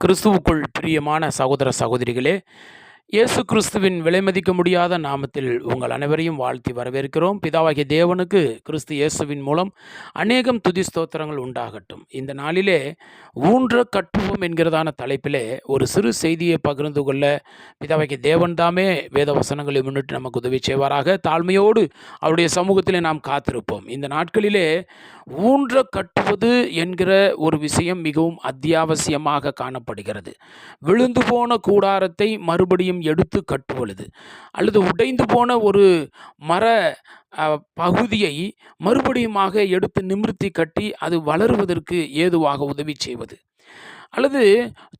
கிறிஸ்துவுக்குள் பிரியமான சகோதர சகோதரிகளே இயேசு கிறிஸ்துவின் விலைமதிக்க முடியாத நாமத்தில் உங்கள் அனைவரையும் வாழ்த்தி வரவேற்கிறோம். பிதாவாகிய தேவனுக்கு கிறிஸ்து இயேசுவின் மூலம் அநேகம் துதி ஸ்தோத்திரங்கள் உண்டாகட்டும். இந்த நாளிலே ஊன்ற கட்டுவோம் என்கிறதான தலைப்பிலே ஒரு சிறு செய்தியை பகிர்ந்து கொள்ள பிதாவாகிய தேவன் தாமே வேத வசனங்களை முன்னிட்டு நமக்கு உதவி செய்வாராக. தாழ்மையோடு அவருடைய சமூகத்திலே நாம் காத்திருப்போம். இந்த நாட்களிலே ஊன்ற கட்டுவது என்கிற ஒரு விஷயம் மிகவும் அத்தியாவசியமாக காணப்படுகிறது. விழுந்து போன கூடாரத்தை மறுபடியும் எடுத்து கட்டுவது அல்லது உடைந்து போன ஒரு மர பகுதியை மறுபடியுமாக எடுத்து நிமிர்த்தி கட்டி அது வளருவதற்கு ஏதுவாக உதவி செய்வது. அல்லது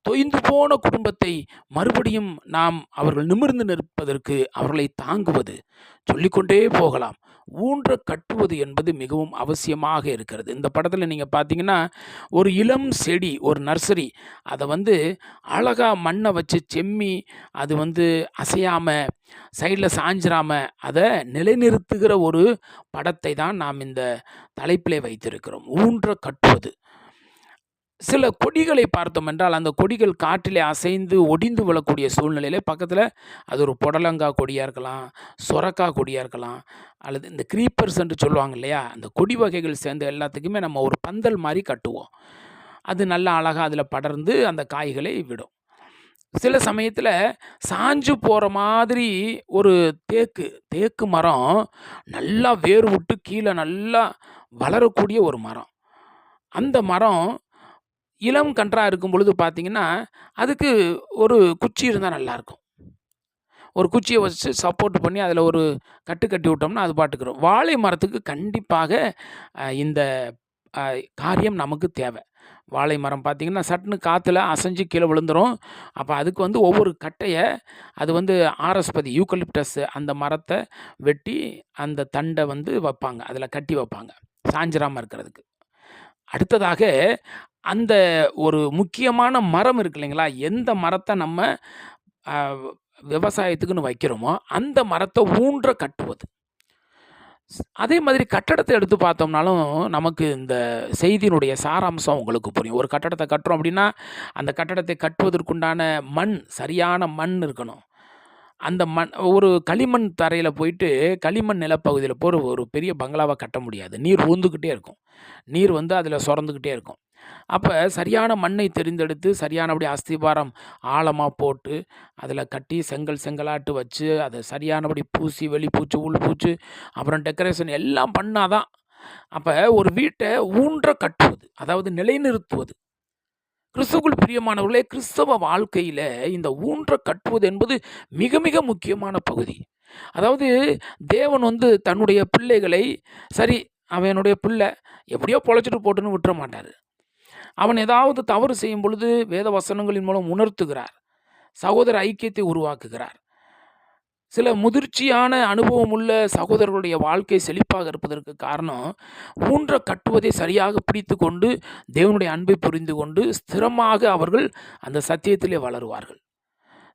தொய்ந்து போன குடும்பத்தை மறுபடியும் நாம் அவர்கள் நிமிர்ந்து நிற்பதற்கு அவர்களை தாங்குவது. சொல்லிக்கொண்டே போகலாம். ஊன்ற கட்டுவது என்பது மிகவும் அவசியமாக இருக்கிறது. இந்த படத்தில் நீங்கள் பார்த்தீங்கன்னா ஒரு இளம் செடி ஒரு நர்சரி அதை வந்து அழகாக மண்ணை வச்சு செம்மி அது வந்து அசையாமல் சைடில் சாஞ்சிராமல் அதை நிலைநிறுத்துகிற ஒரு படத்தை தான் நாம் இந்த தலைப்பிலே வைத்திருக்கிறோம். ஊன்ற கட்டுவது. சில கொடிகளை பார்த்தோம் என்றால் அந்த கொடிகள் காற்றிலே அசைந்து ஒடிந்து விழக்கூடிய சூழ்நிலையில் பக்கத்தில் அது ஒரு புடலங்காய் கொடியாக இருக்கலாம் சொரக்காய் கொடியாக இருக்கலாம் அல்லது இந்த க்ரீப்பர்ஸ் என்று சொல்லுவாங்க இல்லையா? அந்த கொடி வகைகள் சேர்ந்த எல்லாத்துக்குமே நம்ம ஒரு பந்தல் மாதிரி கட்டுவோம். அது நல்லா அழகாக அதில் படர்ந்து அந்த காய்களை விடும். சில சமயத்தில் சாஞ்சு போகிற மாதிரி ஒரு தேக்கு தேக்கு மரம் நல்லா வேர் விட்டு கீழே நல்லா வளரக்கூடிய ஒரு மரம். அந்த மரம் இளம் கன்றாக இருக்கும் பொழுது பார்த்தீங்கன்னா அதுக்கு ஒரு குச்சி இருந்தால் நல்லாயிருக்கும். ஒரு குச்சியை வச்சு சப்போர்ட் பண்ணி அதில் ஒரு கட்டு கட்டி விட்டோம்னா அது பாட்டுக்கிறோம் வாழை மரத்துக்கு கண்டிப்பாக இந்த காரியம் நமக்கு தேவை. வாழை மரம் பார்த்திங்கன்னா சட்டுன்னு காற்றுல அசைஞ்சு கீழே விழுந்துரும். அப்போ அதுக்கு வந்து ஒவ்வொரு கட்டையை அது வந்து ஆரஸ்பதி யூக்கலிப்டஸ் அந்த மரத்தை வெட்டி அந்த தண்டை வந்து வைப்பாங்க. அதில் கட்டி வைப்பாங்க. சாஞ்சிராமல் இருக்கிறதுக்கு. அடுத்ததாக அந்த ஒரு முக்கியமான மரம் இருக்கு இல்லைங்களா? எந்த மரத்தை நம்ம விவசாயத்துக்குன்னு வைக்கிறோமோ அந்த மரத்தை ஊன்ற கட்டுவது. அதே மாதிரி கட்டடத்தை எடுத்து பார்த்தோம்னாலும் நமக்கு இந்த செய்தியினுடைய சாராம்சம் உங்களுக்கு புரியும். ஒரு கட்டடத்தை கட்டுறோம் அப்படின்னா அந்த கட்டடத்தை கட்டுவதற்குண்டான மண் சரியான மண் இருக்கணும். அந்த மண் ஒரு களிமண் தரையில் போயிட்டு களிமண் நிலப்பகுதியில் போகிற ஒரு பெரிய பங்களாவை கட்ட முடியாது. நீர் ஊந்துக்கிட்டே இருக்கும். நீர் வந்து அதில் சுரந்துக்கிட்டே இருக்கும். அப்போ சரியான மண்ணை தெரிந்தெடுத்து சரியானபடி அஸ்திபாரம் ஆழமாக போட்டு அதில் கட்டி செங்கல் செங்கலாட்டு வச்சு அதை சரியானபடி பூசி வெளிப்பூச்சு உள்பூச்சு அப்புறம் டெக்கரேஷன் எல்லாம் பண்ணாதான் அப்போ ஒரு வீட்டை ஊன்ற கட்டுவது அதாவது நிலைநிறுத்துவது. கிறிஸ்துக்குள் பிரியமானவர்களே கிறிஸ்தவ வாழ்க்கையில் இந்த ஊன்ற கட்டுவது என்பது மிக மிக முக்கியமான பகுதி. அதாவது தேவன் வந்து தன்னுடைய பிள்ளைகளை சரி அவனுடைய என்னுடைய பிள்ளை எப்படியோ பொழைச்சிட்டு போட்டுன்னு விட்டுற மாட்டார். அவன் ஏதாவது தவறு செய்யும் பொழுது வேத வசனங்களின் மூலம் உணர்த்துகிறார். சகோதர ஐக்கியத்தை உருவாக்குகிறார். சில முதிர்ச்சியான அனுபவம் உள்ள சகோதரர்களுடைய வாழ்க்கை செழிப்பாக இருப்பதற்கு காரணம் ஊன்ற கட்டுவதை சரியாக பிடித்து கொண்டு தேவனுடைய அன்பை புரிந்து கொண்டு ஸ்திரமாக அவர்கள் அந்த சத்தியத்திலே வளருவார்கள்.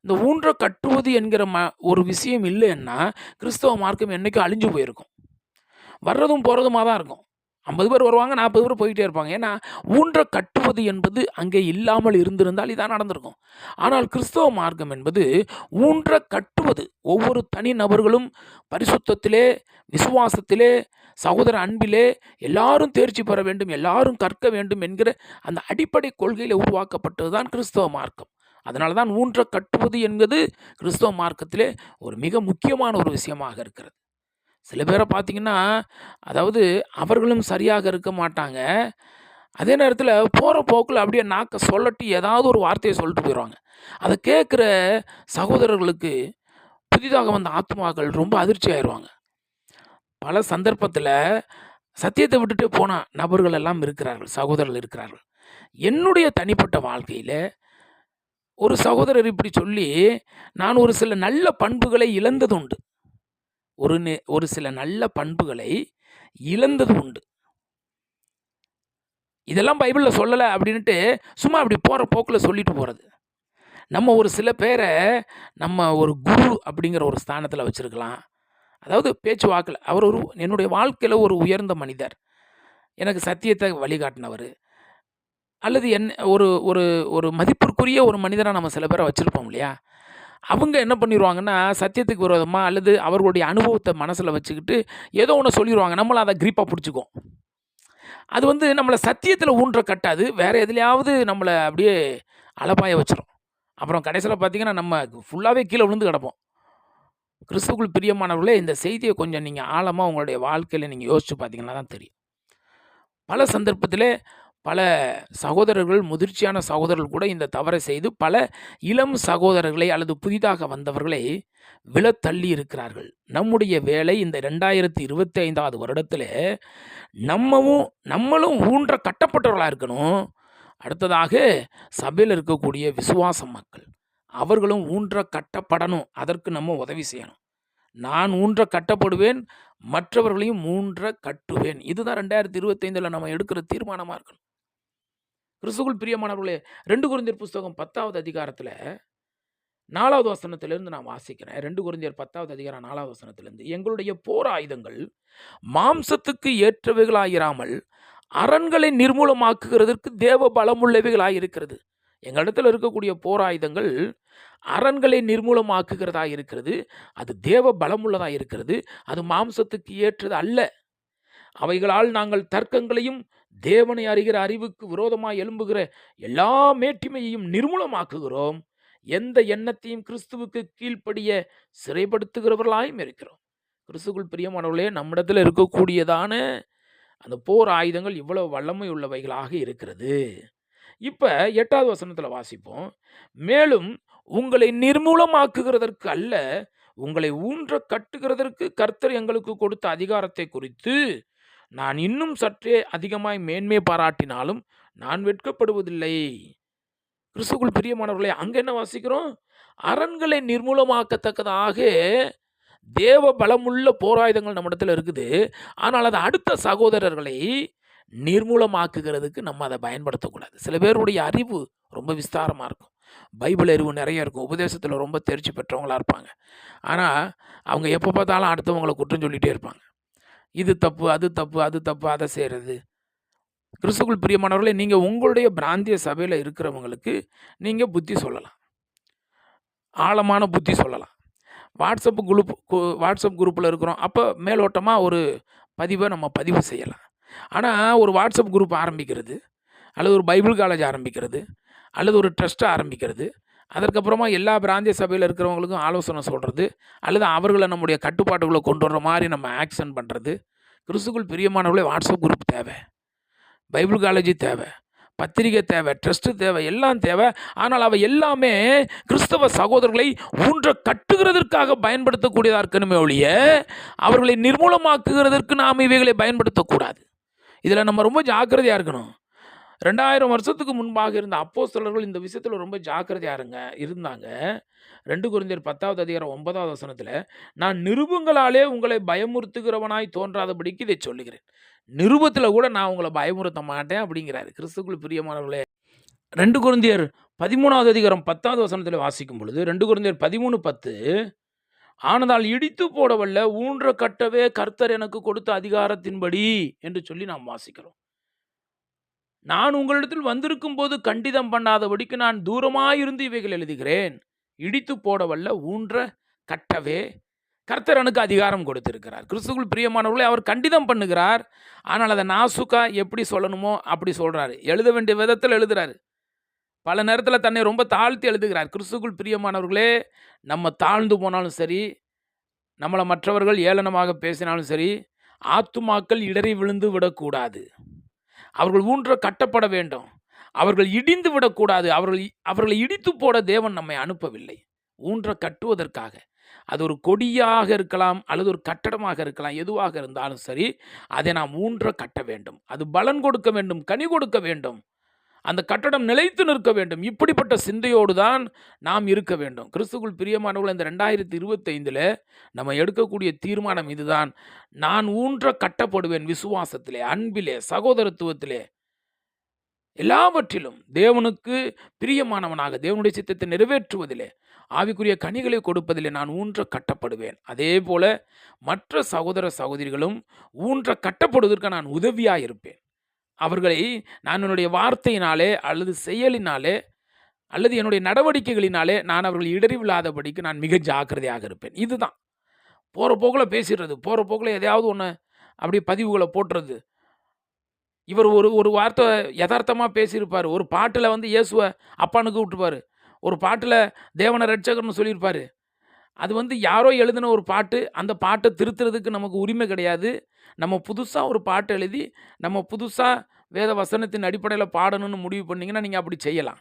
இந்த ஊன்ற கட்டுவது என்கிற ம ஒரு விஷயம் இல்லைன்னா கிறிஸ்தவ மார்க்கம் என்றைக்கும் அழிஞ்சு போயிருக்கும். வர்றதும் போகிறதுமாக தான் இருக்கும். ஐம்பது பேர் வருவாங்க நாற்பது பேர் போயிட்டே இருப்பாங்க. ஏன்னா ஊன்ற கட்டுவது என்பது அங்கே இல்லாமல் இருந்திருந்தால் இதான் நடந்திருக்கும். ஆனால் கிறிஸ்தவ மார்க்கம் என்பது ஊன்ற கட்டுவது ஒவ்வொரு தனி நபர்களும் பரிசுத்தத்திலே விசுவாசத்திலே சகோதர அன்பிலே எல்லாரும் தேர்ச்சி பெற வேண்டும் எல்லாரும் கற்க வேண்டும் என்கிற அந்த அடிப்படை கொள்கையில் உருவாக்கப்பட்டது தான் கிறிஸ்தவ மார்க்கம். அதனால தான் ஊன்ற கட்டுவது என்பது கிறிஸ்தவ மார்க்கத்திலே ஒரு மிக முக்கியமான ஒரு விஷயமாக இருக்கிறது. சில பேரை பார்த்தீங்கன்னா அதாவது அவர்களும் சரியாக இருக்க மாட்டாங்க. அதே நேரத்தில் போகிற போக்கில் அப்படியே நாக்கை சொல்லட்டி ஏதாவது ஒரு வார்த்தையை சொல்லிட்டு போயிடுவாங்க அதை கேட்குற சகோதரர்களுக்கு புதிதாக வந்த ஆத்மாக்கள் ரொம்ப அதிர்ச்சி ஆயிடுவாங்க பல சந்தர்ப்பத்தில் சத்தியத்தை விட்டுட்டு போன நபர்கள் எல்லாம் இருக்கிறார்கள் சகோதரர்கள் இருக்கிறார்கள். என்னுடைய தனிப்பட்ட வாழ்க்கையில் ஒரு சகோதரர் இப்படி சொல்லி நான் ஒரு சில நல்ல பண்புகளை இழந்தது உண்டு ஒரு நே ஒரு சில நல்ல பண்புகளை இழந்தது உண்டு. இதெல்லாம் பைபிளில் சொல்லலை அப்படின்ட்டு சும்மா அப்படி போகிற போக்கில் சொல்லிட்டு போகிறது நம்ம ஒரு சில பேரை நம்ம ஒரு குரு அப்படிங்கிற ஒரு ஸ்தானத்தில் வச்சுருக்கலாம். அதாவது பேச்சு வாக்கில் அவர் ஒரு என்னுடைய வாழ்க்கையில் ஒரு உயர்ந்த மனிதர். எனக்கு சத்தியத்தை வழிகாட்டினவர். அல்லது என்ன ஒரு ஒரு ஒரு மதிப்பிற்குரிய ஒரு மனிதராக நம்ம சில பேரை வச்சுருப்போம் இல்லையா? அவங்க என்ன பண்ணிடுவாங்கன்னா சத்தியத்துக்கு விரோதமாக அல்லது அவர்களுடைய அனுபவத்தை மனசில் வச்சுக்கிட்டு ஏதோ ஒன்று சொல்லிடுவாங்க நம்மளும் அதை க்ரீப்பாக பிடிச்சிக்கும். அது வந்து நம்மளை சத்தியத்தில் ஊன்ற கட்டாது. வேறு எதுலையாவது நம்மளை அப்படியே அலப்பாய வச்சிடும் அப்புறம் கடைசியில் பார்த்தீங்கன்னா நம்ம ஃபுல்லாகவே கீழே விழுந்து கிடப்போம். கிறிஸ்துக்குள் பிரியமானவர்களே இந்த செய்தியை கொஞ்சம் நீங்கள் ஆழமாக உங்களுடைய வாழ்க்கையில் நீங்கள் யோசித்து பார்த்தீங்கன்னா தான் தெரியும். பல சந்தர்ப்பத்தில் பல சகோதரர்கள் முதிர்ச்சியான சகோதரர்கள் கூட இந்த தவறை செய்து பல இளம் சகோதரர்களை அல்லது புதிதாக வந்தவர்களை விழத் தள்ளி இருக்கிறார்கள். நம்முடைய வேலை இந்த ரெண்டாயிரத்தி இருபத்தி ஐந்தாவது வருடத்தில் நம்மவும் நம்மளும் ஊன்ற கட்டப்பட்டவர்களாக இருக்கணும். அடுத்ததாக சபையில் இருக்கக்கூடிய விசுவாச மக்கள் அவர்களும் ஊன்ற கட்டப்படணும். அதற்கு நம்ம உதவி செய்யணும். நான் ஊன்ற கட்டப்படுவேன் மற்றவர்களையும் ஊன்ற கட்டுவேன். இதுதான் ரெண்டாயிரத்தி இருபத்தைந்தில் நம்ம எடுக்கிற தீர்மானமாக இருக்கணும். கிறிஸ்துக்குள் பிரியமானவர்களே ரெண்டு குருந்தியர் புஸ்தகம் பத்தாவது அதிகாரத்தில் நாலாவது வசனத்திலிருந்து நான் வாசிக்கிறேன். ரெண்டு குருந்தியர் பத்தாவது அதிகாரம் நாலாவது வசனத்திலிருந்து எங்களுடைய போர் ஆயுதங்கள் மாம்சத்துக்கு ஏற்றவைகளாயிராமல் அரண்களை நிர்மூலமாக்குகிறதற்கு தேவ பலமுள்ளவைகளாக இருக்கிறது எங்களிடத்தில் இருக்கக்கூடிய போர் ஆயுதங்கள் அரண்களை நிர்மூலமாக்குகிறதா இருக்கிறது அது தேவ பலமுள்ளதாக இருக்கிறது அது மாம்சத்துக்கு ஏற்றது அல்ல. அவைகளால் நாங்கள் தர்க்கங்களையும் தேவனை அறிகிற அறிவுக்கு விரோதமாக எழும்புகிற எல்லா மேட்டிமையையும் நிர்மூலமாக்குகிறோம். எந்த எண்ணத்தையும் கிறிஸ்துவுக்கு கீழ்ப்படிய சிறைப்படுத்துகிறவர்களாயும் இருக்கிறோம். கிறிஸ்துக்குள் பிரியமானவர்களே நம்மிடத்தில் இருக்கக்கூடியதான அந்த போர் ஆயுதங்கள் இவ்வளவு வல்லமை உள்ளவைகளாக இருக்கிறது. இப்போ எட்டாவது வசனத்தில் வாசிப்போம். மேலும் உங்களை நிர்மூலமாக்குகிறதற்கு அல்ல உங்களை ஊன்ற கட்டுகிறதற்கு கர்த்தர் எங்களுக்கு கொடுத்த அதிகாரத்தை குறித்து நான் இன்னும் சற்றே அதிகமாய் மேன்மை பாராட்டினாலும் நான் வெட்கப்படுவதில்லை. கிறிஸ்துக்குள் பிரியமானவர்களே அங்கே என்ன வாசிக்கிறோம்? அரண்களை நிர்மூலமாக்கத்தக்கதாக தேவ பலமுள்ள போராயுதங்கள் நம்மிடத்தில் இருக்குது. ஆனால் அது அடுத்த சகோதரர்களை நிர்மூலமாக்குகிறதுக்கு நம்ம அதை பயன்படுத்தக்கூடாது. சில பேருடைய அறிவு ரொம்ப விஸ்தாரமாக இருக்கும். பைபிள் அறிவு நிறைய இருக்கும். உபதேசத்தில் ரொம்ப தெரிச்சு பெற்றவங்களா இருப்பாங்க. ஆனால் அவங்க எப்போ பார்த்தாலும் அடுத்தவங்களை குற்றம் சொல்லிகிட்டே இருப்பாங்க. இது தப்பு அது தப்பு அது தப்பு அதை செய்கிறது கிறிஸ்துக்குள் பிரியமானவர்களே நீங்கள் உங்களுடைய பிராந்திய சபையில் இருக்கிறவங்களுக்கு நீங்கள் புத்தி சொல்லலாம். ஆழமான புத்தி சொல்லலாம். வாட்ஸ்அப் குரூப் வாட்ஸ்அப் குரூப்பில் இருக்கிறோம். அப்போ மேலோட்டமாக ஒரு பதிவை நம்ம பதிவு செய்யலாம். ஆனால் ஒரு வாட்ஸ்அப் குரூப் ஆரம்பிக்கிறது அல்லது ஒரு பைபிள் காலேஜ் ஆரம்பிக்கிறது அல்லது ஒரு ட்ரஸ்ட்டை ஆரம்பிக்கிறது அதற்கப்புறமா எல்லா பிராந்திய சபையில் இருக்கிறவங்களுக்கும் ஆலோசனை சொல்கிறது அல்லது அவர்களை நம்முடைய கட்டுப்பாட்டுக்குள்ளே கொண்டு வர்ற மாதிரி நம்ம ஆக்ஷன் பண்ணுறது கிறிஸ்துக்குள் பிரியமானவர்களே வாட்ஸ்அப் குரூப் தேவை. பைபிள் காலேஜ் தேவை. பத்திரிகை தேவை ட்ரஸ்ட்டு தேவை எல்லாம் தேவை. ஆனால் அவை எல்லாமே கிறிஸ்தவ சகோதரர்களை ஊன்ற கட்டுகிறதற்காக பயன்படுத்தக்கூடியதாக இருக்கணுமே ஒழிய அவர்களை நிர்மூலமாக்குகிறதற்கு நாம் இவைகளை பயன்படுத்தக்கூடாது. இதில் நம்ம ரொம்ப ஜாக்கிரதையாக இருக்கணும். ரெண்டாயிரம் வருஷத்துக்கு முன்பாக இருந்த அப்போ சிலர்கள் இந்த விஷயத்தில் ரொம்ப ஜாக்கிரதையாக இருங்க இருந்தாங்க. ரெண்டு குருந்தியர் பத்தாவது அதிகாரம் ஒன்பதாவது வசனத்தில் நான் நிருபங்களாலே உங்களை பயமுறுத்துகிறவனாய் தோன்றாதபடிக்கு இதை சொல்லுகிறேன். நிருபத்தில் கூட நான் உங்களை பயமுறுத்த மாட்டேன் அப்படிங்கிறாரு. கிறிஸ்துக்குள் பிரியமானவர்களே ரெண்டு குருந்தியர் பதிமூணாவது அதிகாரம் பத்தாவது வசனத்தில் வாசிக்கும் பொழுது ரெண்டு குருந்தியர் பதிமூணு பத்து ஆனதால் இடித்து போடவல்ல ஊன்ற கட்டவே கர்த்தர் எனக்கு கொடுத்த அதிகாரத்தின்படி என்று சொல்லி நாம் வாசிக்கிறோம். நான் உங்களிடத்தில் வந்திருக்கும் போது கண்டிதம் பண்ணாதபடிக்கு நான் தூரமாயிருந்து இவைகள் எழுதுகிறேன். இடித்து போடவல்ல ஊன்ற கட்டவே. கர்த்தரனுக்கு அதிகாரம் கொடுத்திருக்கிறார். கிறிஸ்துக்குள் பிரியமானவர்களை அவர் கண்டிதம் பண்ணுகிறார். ஆனால் அதை நாசுக்கா எப்படி சொல்லணுமோ அப்படி சொல்கிறாரு எழுத வேண்டிய விதத்தில் எழுதுகிறாரு பல நேரத்தில் தன்னை ரொம்ப தாழ்த்தி எழுதுகிறார். கிறிஸ்துக்குள் பிரியமானவர்களே நம்ம தாழ்ந்து போனாலும் சரி நம்மளை மற்றவர்கள் ஏளனமாக பேசினாலும் சரி ஆத்துமாக்கள் இடறி விழுந்து விடக்கூடாது. அவர்கள் ஊன்ற கட்டப்பட வேண்டும். அவர்கள் இடிந்து விடக்கூடாது. அவர்கள் அவர்களை இடித்து போட தேவன் நம்மை அனுப்பவில்லை. ஊன்ற கட்டுவதற்காக. அது ஒரு கொடியாக இருக்கலாம் அல்லது ஒரு கட்டடமாக இருக்கலாம் எதுவாக இருந்தாலும் சரி அதை நாம் ஊன்ற கட்ட வேண்டும். அது பலன் கொடுக்க வேண்டும் கனி கொடுக்க வேண்டும். அந்த கட்டடம் நிலைத்து நிற்க வேண்டும். இப்படிப்பட்ட சிந்தையோடு தான் நாம் இருக்க வேண்டும். கிறிஸ்துக்குள் பிரியமானவர்கள் இந்த ரெண்டாயிரத்தி இருபத்தைந்தில் நம்ம எடுக்கக்கூடிய தீர்மானம் இதுதான். நான் ஊன்ற கட்டப்படுவேன் விசுவாசத்திலே அன்பிலே சகோதரத்துவத்திலே. எல்லாவற்றிலும் தேவனுக்கு பிரியமானவனாக தேவனுடைய சித்தத்தை நிறைவேற்றுவதிலே ஆவிக்குரிய கனிகளை கொடுப்பதிலே நான் ஊன்ற கட்டப்படுவேன். அதே போல மற்ற சகோதர சகோதரிகளும் ஊன்ற கட்டப்படுவதற்கு நான் உதவியாக இருப்பேன் அவர்களை நான் என்னுடைய வார்த்தையினாலே அல்லது செயலினாலே அல்லது என்னுடைய நடவடிக்கைகளினாலே நான் அவர்கள் இடறிவில்லாதபடிக்கு நான் மிக ஜாக்கிரதையாக இருப்பேன். இதுதான். போகிற போக்கில் பேசிடுறது. போகிற போக்கில் எதையாவது ஒன்று அப்படியே பதிவுகளை போட்டுறது. இவர் ஒரு ஒரு வார்த்தை யதார்த்தமாக பேசியிருப்பார். ஒரு பாட்டில் வந்து இயேசுவை அப்பானுக்கு விட்டுருப்பார் ஒரு பாட்டில் தேவனை ரட்சகர்னு சொல்லியிருப்பார். அது வந்து யாரோ எழுதின ஒரு பாட்டு அந்த பாட்டை திருத்துறதுக்கு நமக்கு உரிமை கிடையாது. நம்ம புதுசாக ஒரு பாட்டு எழுதி நம்ம புதுசாக வேத வசனத்தின் அடிப்படையில் பாடணும்னு முடிவு பண்ணிங்கன்னா நீங்கள் அப்படி செய்யலாம்.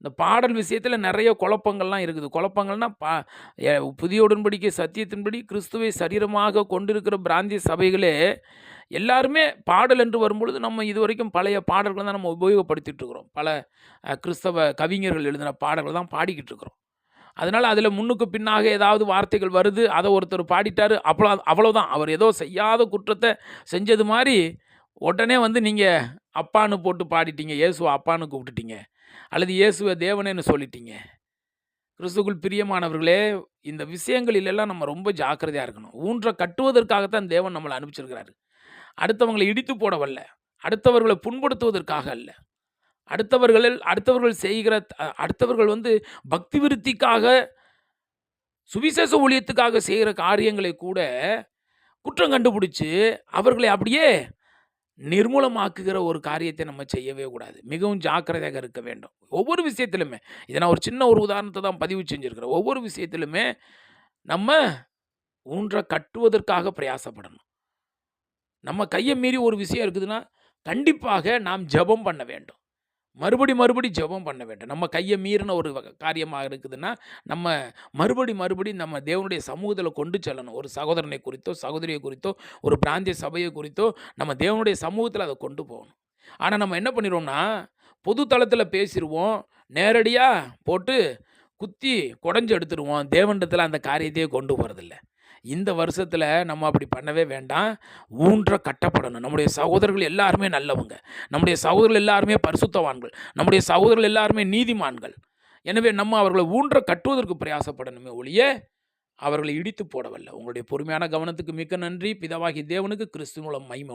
இந்த பாடல் விஷயத்தில் நிறைய குழப்பங்கள்லாம் இருக்குது. குழப்பங்கள்னா பா புதிய உடன்படிக்கை சத்தியத்தின்படி கிறிஸ்துவை சரீரமாக கொண்டிருக்கிற பிராந்திய சபைகளே எல்லாருமே பாடல் என்று வரும்பொழுது நம்ம இதுவரைக்கும் பழைய பாடல்களை தான் நம்ம உபயோகப்படுத்திகிட்டு இருக்கிறோம். பல கிறிஸ்தவ கவிஞர்கள் எழுதின பாடல்கள் தான் பாடிக்கிட்டு இருக்கிறோம். அதனால் அதில் முன்னுக்கு பின்னாக ஏதாவது வார்த்தைகள் வருது அதை ஒருத்தர் பாடிட்டார் அவ்வளோ அவ்வளோதான் அவர் ஏதோ செய்யாத குற்றத்தை செஞ்சது மாதிரி உடனே வந்து நீங்கள் அப்பான்னு போட்டு பாடிட்டீங்க இயேசுவை அப்பான்னு கூப்பிட்டுட்டீங்க அல்லது இயேசுவை தேவனேன்னு சொல்லிட்டீங்க. கிறிஸ்துக்குள் பிரியமானவர்களே இந்த விஷயங்களிலெல்லாம் நம்ம ரொம்ப ஜாக்கிரதையாக இருக்கணும். ஊன்ற கட்டுவதற்காகத்தான் தேவன் நம்மளை அனுப்பிச்சிருக்கிறாரு. அடுத்தவங்களை இடித்து போட வரல அடுத்தவர்களை புண்படுத்துவதற்காக அல்ல. அடுத்தவர்களில் அடுத்தவர்கள் செய்கிற அடுத்தவர்கள் வந்து பக்தி விருத்திக்காக சுவிசேஷ ஊழியத்துக்காக செய்கிற காரியங்களை கூட குற்றம் கண்டுபிடிச்சு அவர்களை அப்படியே நிர்மூலமாக்குகிற ஒரு காரியத்தை நம்ம செய்யவே கூடாது. மிகவும் ஜாக்கிரதையாக இருக்க வேண்டும். ஒவ்வொரு விஷயத்திலுமே இதை நான் ஒரு சின்ன ஒரு உதாரணத்தை தான் பதிவு செஞ்சுருக்கிறேன். ஒவ்வொரு விஷயத்திலுமே நம்ம ஊன்ற கட்டுவதற்காக பிரயாசப்படணும். நம்ம கையை மீறி ஒரு விஷயம் இருக்குதுன்னா கண்டிப்பாக நாம் ஜெபம் பண்ண வேண்டும். மறுபடி மறுபடி ஜெபம் பண்ண வேண்டும். நம்ம கையை மீறின ஒரு காரியமாக இருக்குதுன்னா நம்ம மறுபடி மறுபடி நம்ம தேவனுடைய சமூகத்தில் கொண்டு செல்லணும். ஒரு சகோதரனை குறித்தோ சகோதரியை குறித்தோ ஒரு பிராந்திய சபையை குறித்தோ நம்ம தேவனுடைய சமூகத்தில் அதை கொண்டு போகணும். ஆனால் நம்ம என்ன பண்ணிடுவோம்னா பொது தளத்தில் பேசிடுவோம் நேரடியாக போட்டு குத்தி குடஞ்சு எடுத்துருவோம். தேவனிடத்தில் அந்த காரியத்தையே கொண்டு போகிறதில்ல இந்த வருஷத்தில் நம்ம அப்படி பண்ணவே வேண்டாம். ஊன்ற கட்டப்படணும். நம்முடைய சகோதரர்கள் எல்லாருமே நல்லவங்க. நம்முடைய சகோதரர்கள் எல்லாருமே பரிசுத்தவான்கள். நம்முடைய சகோதரர்கள் எல்லாருமே நீதிமான்கள். எனவே நம்ம அவர்களை ஊன்ற கட்டுவதற்கு பிரயாசப்படணுமே ஒழிய அவர்களை இடித்து போடவல்ல. உங்களுடைய பொறுமையான கவனத்துக்கு மிக்க நன்றி. பிதவாகி தேவனுக்கு கிறிஸ்து மூலம் மகிமை